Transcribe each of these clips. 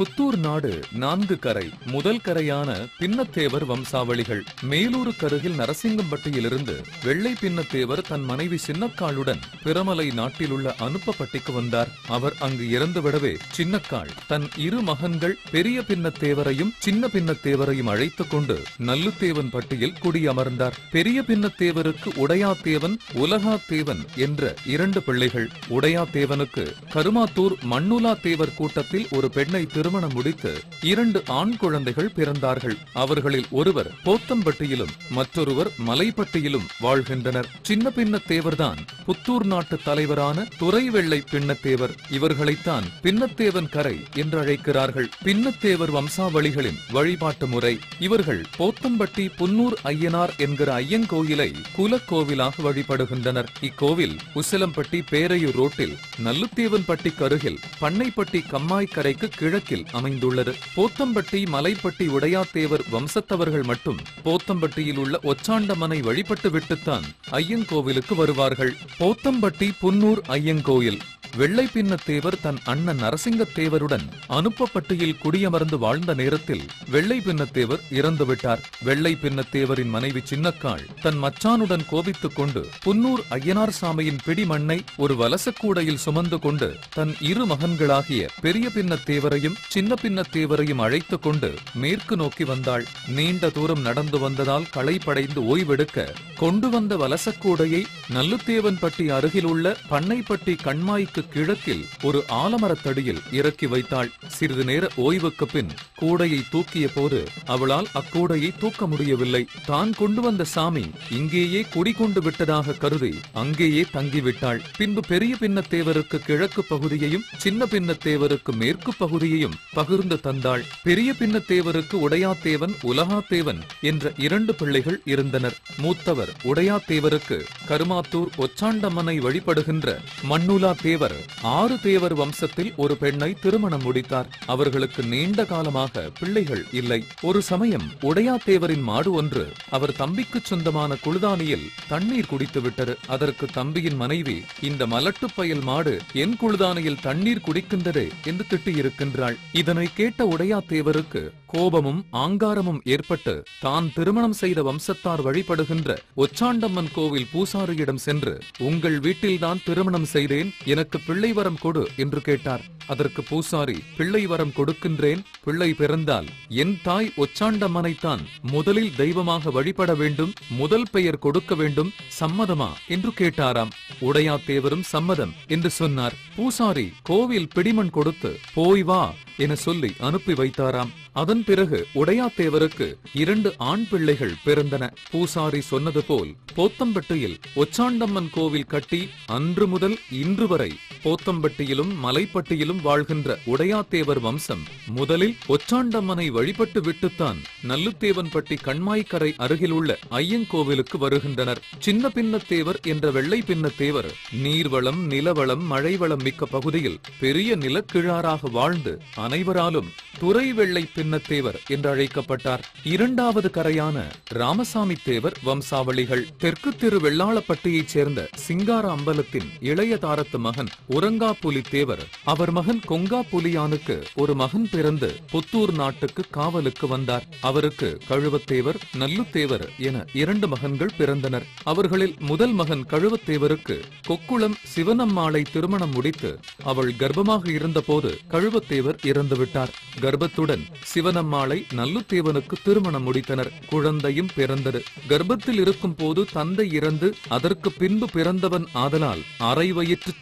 புத்தூர் நாடு நான்கு கரை முதல் கரையான பின்னத்தேவர் வம்சாவளிகள். மேலூருக்கருகில் நரசிங்கம்பட்டியிலிருந்து வெள்ளை பின்னத்தேவர் தன் மனைவி சின்னக்காளுடன் பிரமலை நாட்டிலுள்ள அனுப்பப்பட்டிக்கு வந்தார். அவர் அங்கு இறந்துவிடவே சின்னக்காள் தன் இரு மகன்கள் பெரிய பின்னத்தேவரையும் சின்ன பின்னத்தேவரையும் அழைத்துக் கொண்டு நல்லுத்தேவன் பட்டியில் குடியமர்ந்தார். பெரிய பின்னத்தேவருக்கு உடையாத்தேவன் உலகாத்தேவன் என்ற இரண்டு பிள்ளைகள். உடையாத்தேவனுக்கு கருமாத்தூர் மண்ணுலா தேவர் கூட்டத்தில் ஒரு பெண்ணை திருமணம் முடித்து இரண்டு ஆண் குழந்தைகள் பிறந்தார்கள். அவர்களில் ஒருவர் போத்தம்பட்டியிலும் மற்றொருவர் மலைப்பட்டியிலும் வாழ்கின்றனர். சின்ன பின்னத்தேவர்தான் புத்தூர் நாட்டு தலைவரான துறைவெள்ளை பின்னத்தேவர். இவர்களைத்தான் பின்னத்தேவன் கரை என்று அழைக்கிறார்கள். பின்னத்தேவர் வம்சாவளிகளின் வழிபாட்டு முறை. இவர்கள் போத்தம்பட்டி புன்னூர் ஐயனார் என்கிற ஐயங்கோயிலை குலக்கோவிலாக வழிபடுகின்றனர். இக்கோவில் உசிலம்பட்டி பேரையூர் ரோட்டில் நல்லுத்தேவன்பட்டிக்கு அருகில் பண்ணைப்பட்டி கம்மாய்க்கரைக்கு கிழக்கில் அமைந்துள்ளது. போத்தம்பட்டி மலைப்பட்டி உடையாத்தேவர் வம்சத்தவர்கள் மட்டும் போத்தம்பட்டியில் உள்ள ஒச்சாண்டமனை வழிபட்டு விட்டுத்தான் ஐயங்கோவிலுக்கு வருவார்கள். போத்தம்பட்டி புன்னூர் ஐயங்கோயில் வெள்ளை பின்னத்தேவர் தன் அண்ணன் நரசிங்கத்தேவருடன் அனுப்பப்பட்டியில் குடியமர்ந்து வாழ்ந்த நேரத்தில் வெள்ளை பின்னத்தேவர் இறந்துவிட்டார் வெள்ளை பின்னத்தேவரின் மனைவி சின்னக்காள் தன் மச்சானுடன் கோபித்துக் கொண்டு புன்னூர் ஐயனார் சாமியின் பிடி மண்ணை ஒரு வலசக்கூடையில் சுமந்து கொண்டு தன் இரு மகன்களாகிய பெரிய பின்னத்தேவரையும் சின்ன பின்னத்தேவரையும் அழைத்துக் கொண்டு மேற்கு நோக்கி வந்தாள். நீண்ட தூரம் நடந்து வந்ததால் களைப்படைந்து ஓய்வெடுக்க கொண்டு வந்த வலசக்கூடையை நல்லுத்தேவன்பட்டி அருகில் உள்ள பண்ணைப்பட்டி கண்மாய்க்கு கிழக்கில் ஒரு ஆலமரத்தடியில் இறக்கி வைத்தாள். சிறிது நேர ஓய்வுக்கு பின் கூடையை தூக்கிய போது அவளால் அக்கூடையை தூக்க முடியவில்லை. தான் கொண்டு வந்த சாமி இங்கேயே குடிகொண்டு விட்டதாக கருதி அங்கேயே தங்கிவிட்டாள். பின்பு பெரிய பின்னத்தேவருக்கு கிழக்கு பகுதியையும் சின்ன பின்னத்தேவருக்கு மேற்கு பகுதியையும் பகிர்ந்து தந்தாள். பெரிய பின்னத்தேவருக்கு உடையாத்தேவன் உலகாத்தேவன் என்ற இரண்டு பிள்ளைகள் இருந்தனர். மூத்தவர் உடையாத்தேவருக்கு கருமாத்தூர் ஒச்சாண்டம்மனை வழிபடுகின்ற மண்ணுலா தேவர் ஆறு தேவர் வம்சத்தில் ஒரு பெண்ணை திருமணம் முடித்தார். அவர்களுக்கு நீண்ட காலமாக பிள்ளைகள் இல்லை. ஒரு சமயம் உடையாத்தேவரின் மாடு ஒன்று அவர் தம்பிக்கு சொந்தமான குழுதானியில் தண்ணீர் குடித்து விட்டது. அதற்கு தம்பியின் மனைவி இந்த மலட்டு பயல் மாடு என் குழுதானியில் தண்ணீர் குடிக்கின்றதே என்று திட்டியிருக்கின்றாள். இதனை கேட்ட உடையாத்தேவருக்கு கோபமும் ஆங்காரமும் ஏற்பட்டு தான் திருமணம் செய்த வம்சத்தார் வழிபடுகின்ற ஒச்சாண்டம்மன் கோவில் பூசாரியிடம் சென்று உங்கள் வீட்டில்தான் திருமணம் செய்தேன். எனக்கு பிள்ளை வரம் கொடு என்று கேட்டார். அதற்கு பூசாரி பிள்ளை வரம் கொடுக்கின்றேன் பிள்ளை பிறந்தால். என் தாய் ஒச்சாண்டம்மனைத்தான் முதலில் தெய்வமாக வழிபட வேண்டும் முதல் பெயர் கொடுக்க வேண்டும் சம்மதமா? என்று கேட்டாராம். உடையாத்தேவரும் சம்மதம் என்று சொன்னார். பூசாரி கோவில் பிடிமண் கொடுத்து போய் வா என சொல்லி அனுப்பி வைத்தாராம். அதன் பிறகு உடையாத்தேவருக்கு இரண்டு ஆண் பிள்ளைகள் பிறந்தன. பூசாரி சொன்னது போல் போத்தம்பட்டியில் ஒச்சாண்டம்மன் கோவில் கட்டி அன்று முதல் இன்று வரை போத்தம்பட்டியிலும் மலைப்பட்டியிலும் வாழ்கின்ற உடையாத்தேவர் வம்சம் முதலில் ஒச்சாண்டம்மனை வழிபட்டு விட்டுத்தான் நல்லுத்தேவன்பட்டி கண்மாய்க்கரை அருகிலுள்ள ஐயங்கோவிலுக்கு வருகின்றனர். சின்ன பின்னத்தேவர் என்ற வெள்ளை பின்னத்தேவர் நீர்வளம் நிலவளம் மழைவளம் மிக்க பகுதியில் பெரிய நிலக்கிழாராக வாழ்ந்து அனைவராலும் துறை வெள்ளை பின்னத்தேவர் என்று அழைக்கப்பட்டார். இரண்டாவது கரையான ராமசாமி தேவர் வம்சாவளிகள். தெற்கு திரு வெள்ளாளப்பட்டியைச் சேர்ந்த சிங்கார அம்பலத்தின் இளைய தாரத்து மகன் உரங்காப்புலி தேவர் அவர் மகன் கொங்கா புலியானுக்கு ஒரு மகன் பிறந்து புத்தூர் நாட்டுக்கு காவலுக்கு வந்தார். அவருக்கு கழுவத்தேவர் நல்லுத்தேவர் என இரண்டு மகன்கள் பிறந்தனர். அவர்களில் முதல் மகன் கழுவத்தேவருக்கு கொக்குளம் சிவனம்மாளை திருமணம் முடித்து அவள் கர்ப்பமாக இருந்தபோது கழுவத்தேவர் இறந்துவிட்டார். கர்ப்பத்துடன் சிவனம்மாளை நல்லுத்தேவனுக்கு திருமணம் முடித்தனர். குழந்தையும் பிறந்தது. கர்ப்பத்தில் இருக்கும் போது தந்தை இறந்து அதற்கு பின்பு பிறந்தவன் ஆதலால் அரை வயிற்று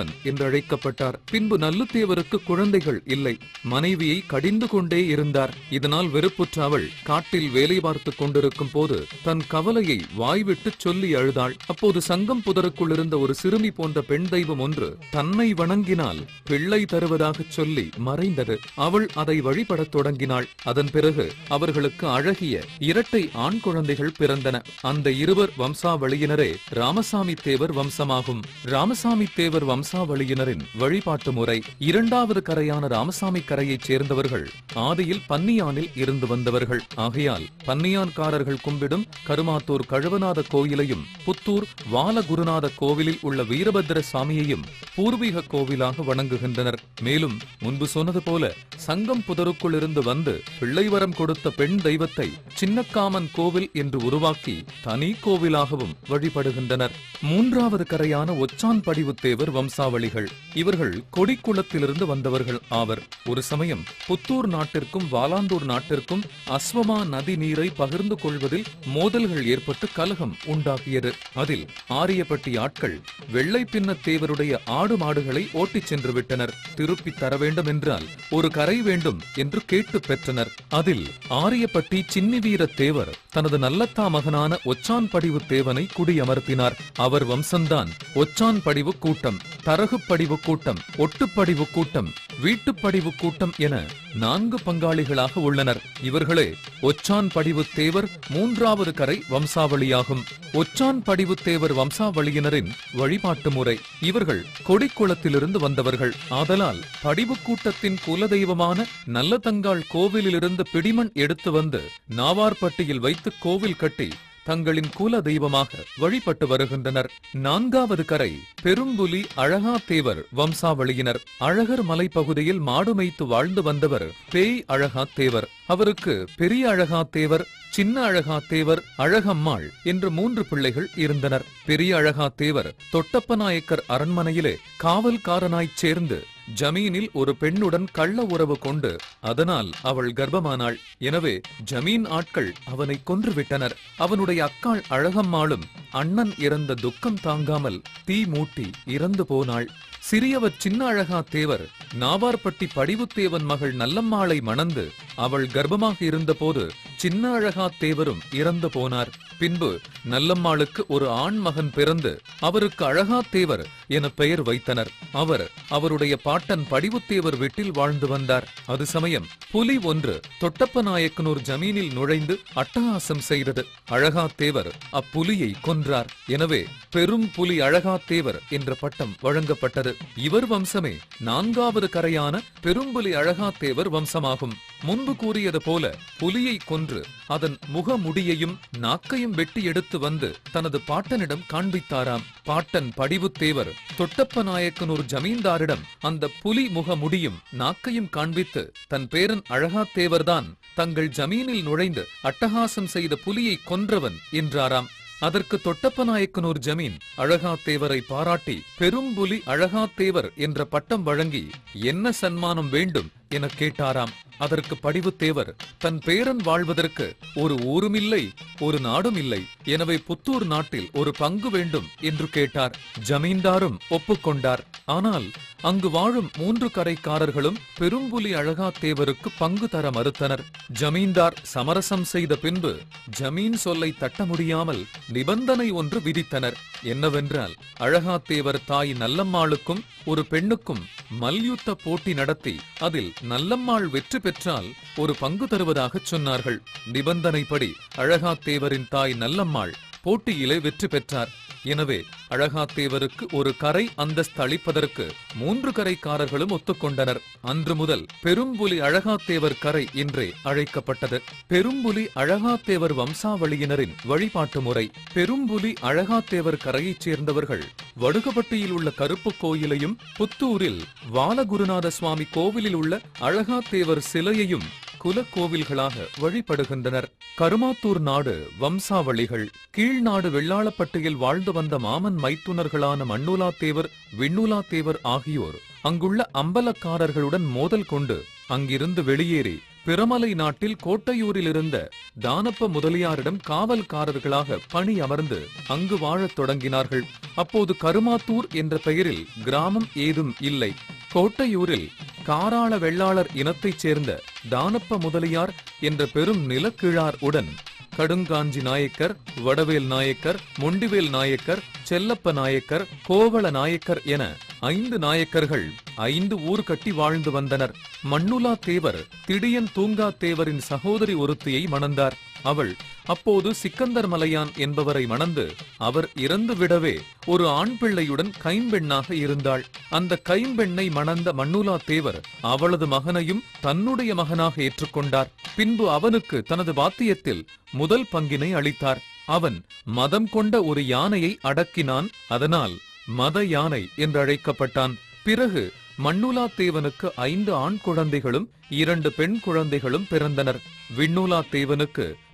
சின்னாத்தேவன் என்று அழைக்கப்பட்டார் பின்பு நல்லுத்தேவருக்கு குழந்தைகள் இல்லை. மனைவியை கடிந்து கொண்டே இருந்தார். இதனால் வெறுப்புற்ற அவள் காட்டில் வேலை பார்த்துக் கொண்டிருக்கும் போது தன் கவலையை வாய்விட்டு சொல்லி அழுதாள். அப்போது சங்கம் புதருக்குள் இருந்த ஒரு சிறுமி போன்ற பெண் தெய்வம் ஒன்று தன்னை வணங்கினால் பிள்ளை தருவதாகச் சொல்லி மறைந்தது. அவள் அதை வழிபடத் தொடங்கினாள். அதன் பிறகு அவர்களுக்கு அழகிய இரட்டை ஆண் குழந்தைகள் பிறந்தன. அந்த இருவர் வம்சாவளியினரே ராமசாமி தேவர் வம்சமாகும். ராமசாமி தேவர் வம்ச வம்சாவளியினரின் வழிபாட்டு முறை இரண்டாவது கரையான ராமசாமி கரையைச் சேர்ந்தவர்கள் ஆதியில் பன்னியானில் இருந்து வந்தவர்கள். ஆகையால் பன்னியான்காரர்கள் கும்பிடும் கருமாத்தூர் கழுவநாத கோயிலையும் புத்தூர் வாலகுருநாத கோவிலில் உள்ள வீரபத்திர சாமியையும் பூர்வீக கோவிலாக வணங்குகின்றனர். மேலும் முன்பு சொன்னது போல சங்கம் புதருக்குள் இருந்து வந்து பிள்ளைவரம் கொடுத்த பெண் தெய்வத்தை சின்னக்காமன் கோவில் என்று உருவாக்கி தனி கோவிலாகவும் வழிபடுகின்றனர். மூன்றாவது கரையான ஒச்சான் படிவுத்தேவர் வம்சாவளிகள் இவர்கள் கொடிக்குளத்திலிருந்து வந்தவர்கள் ஆவர். ஒரு சமயம் புத்தூர் நாட்டிற்கும் வாலாந்தூர் நாட்டிற்கும் அஸ்வமா நதி நீரை பகிர்ந்து கொள்வதில் மோதல்கள் ஏற்பட்டு கலகம் உண்டாகியது. அதில் ஆரியப்பட்டி ஆட்கள் வெள்ளை பின்னத் தேவருடைய ஆடு மாடுகளை ஓட்டிச் சென்று விட்டனர். திருப்பி தர வேண்டும் என்றால் ஒரு கரை வேண்டும் என்று கேட்டு பெற்றனர். அதில் ஆரியப்பட்டி சின்னிவீர தேவர் தனது நல்லத்தா மகனான ஒச்சான் படிவு தேவனை குடியமர்த்தினார். அவர் வம்சம்தான் ஒச்சான் படிவு கூட்டம். தரகுப்படிவு கூட்டம் ஒட்டுப்படிவு கூட்டம் வீட்டுப்படிவு கூட்டம் என நான்கு பங்காளிகளாக உள்ளனர். இவர்களே ஒச்சான் படிவு தேவர் மூன்றாவது கரை வம்சாவளியாகும். ஒச்சான் படிவு தேவர் வம்சாவளியினரின் வழிபாட்டு முறை. இவர்கள் கொடிக்குளத்திலிருந்து வந்தவர்கள். ஆதலால் படிவு கூட்டத்தின் குலதெய்வமான நல்லதங்காள் கோவிலிலிருந்து பிடிமண் எடுத்து வந்து நாவார்பட்டியில் வைத்து கோவில் கட்டி தங்களின் குல தெய்வமாக வழிபட்டு வருகின்றனர். நான்காவது கரை பெரும்புலி அழகாத்தேவர் வம்சாவளியினர். அழகர் மலைப்பகுதியில் மாடு மேய்த்து வாழ்ந்து வந்தவர் பேய் அழகாத்தேவர். அவருக்கு பெரிய அழகாத்தேவர் சின்ன அழகாத்தேவர் அழகம்மாள் என்று மூன்று பிள்ளைகள் இருந்தனர். பெரிய அழகாத்தேவர் தொட்டப்பநாயக்கர் அரண்மனையிலே காவல்காரனாய்ச் சேர்ந்து ஜமீனில் ஒரு பெண்ணுடன் கள்ள உறவு கொண்டு அதனால் அவள் கர்ப்பமானாள். எனவே ஜமீன் ஆட்கள் அவனை கொன்றுவிட்டனர். அவனுடைய அக்காள் அழகம்மாளும் அண்ணன் இறந்த துக்கம் தாங்காமல் தீ மூட்டி இறந்து போனாள். சிறியவர் சின்ன அழகா தேவர் நாவார்பட்டி படிவுத்தேவன் மகள் நல்லம்மாளை மணந்து அவள் கர்ப்பமாக இருந்தபோது சின்ன அழகா தேவரும் இறந்து போனார். பின்பு நல்லம்மாளுக்கு ஒரு ஆண் மகன் பிறந்து அவருக்கு அழகாத்தேவர் என பெயர் வைத்தனர். அவர் அவருடைய பாட்டன் படிவுத்தேவர் வீட்டில் வாழ்ந்து வந்தார். அது சமயம் புலி ஒன்று தொட்டப்ப நாயக்கனூர் ஜமீனில் நுழைந்து அட்டகாசம் செய்தது. அழகாத்தேவர் அப்புலியை கொன்றார். எனவே பெரும் புலி அழகாத்தேவர் என்ற பட்டம் வழங்கப்பட்டது. இவர் வம்சமே நான்காவது கரையான பெரும்புலி அழகாத்தேவர் வம்சமாகும். முன்பு கூறியது போல புலியை கொன்று அதன் முகமுடியையும் நாக்கையும் வெட்டி எடுத்து வந்து தனது பாட்டனிடம் காண்பித்தாராம். பாட்டன் படிவுத்தேவர் தொட்டப்ப நாயக்கனூர் ஜமீன்தாரிடம் அந்த புலி முகமுடியும் நாக்கையும் காண்பித்து தன் பேரன் அழகாத்தேவர்தான் தங்கள் ஜமீனில் நுழைந்து அட்டகாசம் செய்த புலியை கொன்றவன் என்றாராம். அதற்கு தொட்டப்பநாயக்கனூர் ஜமீன் அழகாத்தேவரை பாராட்டி பெரும்புலி அழகாத்தேவர் என்ற பட்டம் வழங்கி என்ன சன்மானம் வேண்டும்? என கேட்டாராம். அதற்கு படிவு தேவர் தன் பேரன் வாழ்வதற்கு ஒரு ஊரும் இல்லை ஒரு நாடும் இல்லை. எனவே புத்தூர் நாட்டில் ஒரு பங்கு வேண்டும் என்று கேட்டார். ஜமீன்தாரும் ஒப்புக்கொண்டார் ஆனால் அங்கு வாழும் மூன்று கரைக்காரர்களும் பெரும்புலி அழகாத்தேவருக்கு பங்கு தர மறுத்தனர். ஜமீன்தார் சமரசம் செய்த பின்பு ஜமீன் சொல்லை தட்ட முடியாமல் நிபந்தனை ஒன்று விதித்தனர். என்னவென்றால் அழகாத்தேவர் தாய் நல்லம்மாளுக்கும் ஒரு பெண்ணுக்கும் மல்யுத்த போட்டி நடத்தி அதில் நல்லம்மாள் வெற்றி பெற்றால் ஒரு பங்கு தருவதாகச் சொன்னார்கள். நிபந்தனைப்படி அழகா தேவரின் தாய் நல்லம்மாள் போட்டியிலே வெற்றி பெற்றார். எனவே அழகாத்தேவருக்கு ஒரு கரை அந்தஸ்து அளிப்பதற்கு மூன்று கரைக்காரர்களும் ஒத்துக்கொண்டனர். அன்று முதல் பெரும்புலி அழகாத்தேவர் கரை என்றே அழைக்கப்பட்டது. பெரும்புலி அழகாத்தேவர் வம்சாவளியினரின் வழிபாட்டு முறை. பெரும்புலி அழகாத்தேவர் கரையைச் சேர்ந்தவர்கள் வடுகப்பட்டியில் உள்ள கருப்பு கோயிலையும் புத்தூரில் வாலகுருநாத சுவாமி கோவிலில் உள்ள அழகாத்தேவர் சிலையையும் குலக்கோவில்களாக வழிபடுகின்றனர். கருமாத்தூர் நாடு வம்சாவளிகள் கீழ்நாடு வெள்ளாளப்பட்டியில் வாழ்ந்து வந்த மாமன் மைத்துனர்களான மண்ணுலாத்தேவர் விண்ணுலாத்தேவர் ஆகியோர் அங்குள்ள அம்பலக்காரர்களுடன் மோதல் கொண்டு அங்கிருந்து வெளியேறி பிரமலை நாட்டில் கோட்டையூரில் இருந்த தானப்ப முதலியாரிடம் காவல்காரர்களாக பணி அமர்ந்து அங்கு வாழத் தொடங்கினார்கள். அப்போது கருமாத்தூர் என்ற பெயரில் கிராமம் ஏதும் இல்லை. கோட்டையூரில் காராள வெள்ளாளர் இனத்தைச் சேர்ந்த தானப்ப முதலியார் என்ற பெரும் நிலக்கிழார் உடன் கடுங்காஞ்சி நாயக்கர் வடவேல் நாயக்கர் மொண்டிவேல் நாயக்கர் செல்லப்ப நாயக்கர் கோவள நாயக்கர் என ஐந்து நாயக்கர்கள் ஐந்து ஊர் கட்டி வாழ்ந்து வந்தனர். மண்ணுலா தேவர் திடியன் தூங்கா தேவரின் சகோதரி ஒருத்தியை மணந்தார். அவள் அப்போது சிக்கந்தர் மலையான் என்பவரை மணந்து அவர் இறந்து விடவே ஒரு ஆண் பிள்ளையுடன் கைம்பெண்ணாக இருந்தாள். அந்த கைம்பெண்ணை மணந்த மண்ணுலா தேவர் அவளது மகனையும் தன்னுடைய மகனாக ஏற்றுக்கொண்டார். பின்பு அவனுக்கு தனது வாத்தியத்தில் முதல் பங்கினை அளித்தார். அவன் மதம் கொண்ட ஒரு யானையை அடக்கினான். அதனால் மத யானை என்று அழைக்கப்பட்டான். பிறகு மண்ணுலா தேவனுக்கு ஐந்து ஆண் குழந்தைகளும் இரண்டு பெண் குழந்தைகளும் பிறந்தனர். விண்ணுலா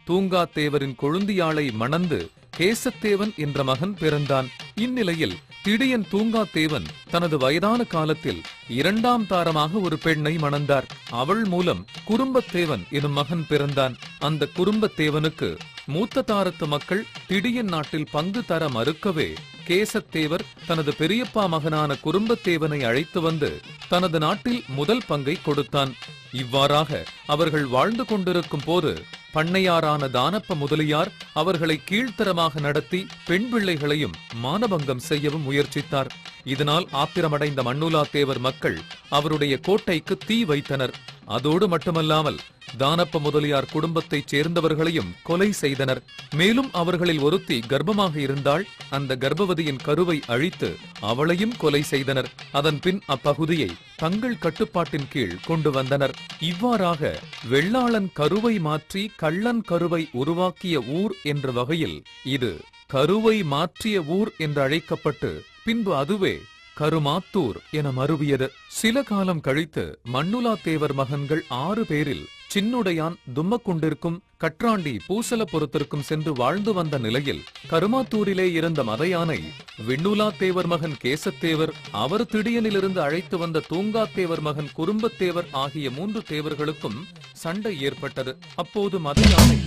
தூங்காத்தேவரின் கொழுந்தியாளை மணந்து கேசத்தேவன் என்ற மகன் பிறந்தான். இந்நிலையில் திடியன் தூங்காத்தேவன் தனது வயதான காலத்தில் இரண்டாம் தாரமாக ஒரு பெண்ணை மணந்தார். அவள் மூலம் குறும்பத்தேவன் எனும் மகன் பிறந்தான். அந்த குறும்பத்தேவனுக்கு மூத்த தாரத்து மக்கள் திடியன் நாட்டில் பங்கு தர மறுக்கவே கேசத்தேவர் தனது பெரியப்பா மகனான குறும்பத்தேவனை அழைத்து வந்து தனது நாட்டில் முதல் பங்கை கொடுத்தான். இவ்வாறாக அவர்கள் வாழ்ந்து கொண்டிருக்கும் போது பண்ணையாரான தானப்ப முதலியார் அவர்களை கீழ்த்தரமாக நடத்தி பெண் பிள்ளைகளையும் மானபங்கம் செய்யவும் முயற்சித்தார். இதனால் ஆத்திரமடைந்த மண்ணுலாத்தேவர் மக்கள் அவருடைய கோட்டைக்கு தீ வைத்தனர். அதோடு மட்டுமல்லாமல் தானப்ப முதலியார் குடும்பத்தைச் சேர்ந்தவர்களையும் கொலை செய்தனர். மேலும் அவர்களில் ஒருத்தி கர்ப்பமாக இருந்தால் அந்த கர்ப்பவதியின் கருவை அழித்து அவளையும் கொலை செய்தனர். அதன் பின் அப்பகுதியை தங்கள் கட்டுப்பாட்டின் கீழ் கொண்டு வந்தனர். இவ்வாறாக வெள்ளாளன் கருவை மாற்றி கள்ளன் கருவை உருவாக்கிய ஊர் என்ற வகையில் இது கருவை மாற்றிய ஊர் என்று அழைக்கப்பட்டு பின்பு அதுவே கருமாத்தூர் என மருவியது. சில காலம் கழித்து மண்ணுலா தேவர் மகன்கள் ஆறு பேரில் சின்னுடையான் தும்மக்குண்டிற்கும் கற்றாண்டி பூசலபுரத்திற்கும் சென்று வாழ்ந்து வந்த நிலையில் கருமாத்தூரிலே இருந்த மதையானை விண்ணுலா தேவர் மகன் கேசத்தேவர் அவர் திடியனிலிருந்து அழைத்து வந்த தூங்காத்தேவர் மகன் குறும்பத்தேவர் ஆகிய மூன்று தேவர்களுக்கும் சண்டை ஏற்பட்டது. அப்போது மதையானை